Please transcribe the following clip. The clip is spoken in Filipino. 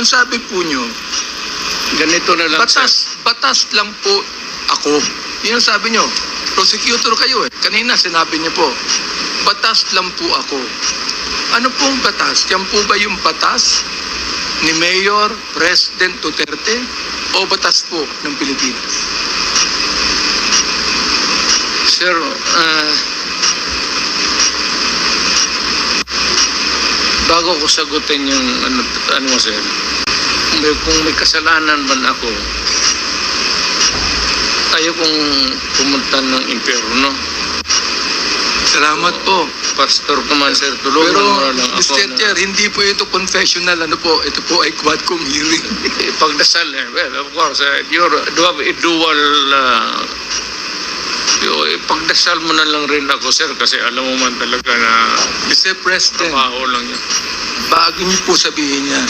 Ang sabi po nyo, Ganito na lang, sir. batas, batas lang po ako. Yun ang sabi nyo. Prosecutor kayo eh. Kanina sinabi niyo po, batas lang po ako. Ano pong batas? Yan po ba yung batas ni Mayor President Duterte o batas po ng Pilipinas? Sir, ah, bago ko sagutin yung ano, ano mo, sir, may, kung may kasalanan man ako, ayaw kong pumunta ng impyerno. Salamat po. Pastor ka man, sir, tulungan Pero, mo na lang ako. Mr. na- Chair, hindi po ito confessional. Ano po? Ito po ay quadcom hearing. Ipagdasal eh. Well, of course, uh, you're, you have a dual, uh, ipagdasal mo na lang rin ako, sir, kasi alam mo man talaga na Mr. President, trabaho lang yun. bago niyo po sabihin yan,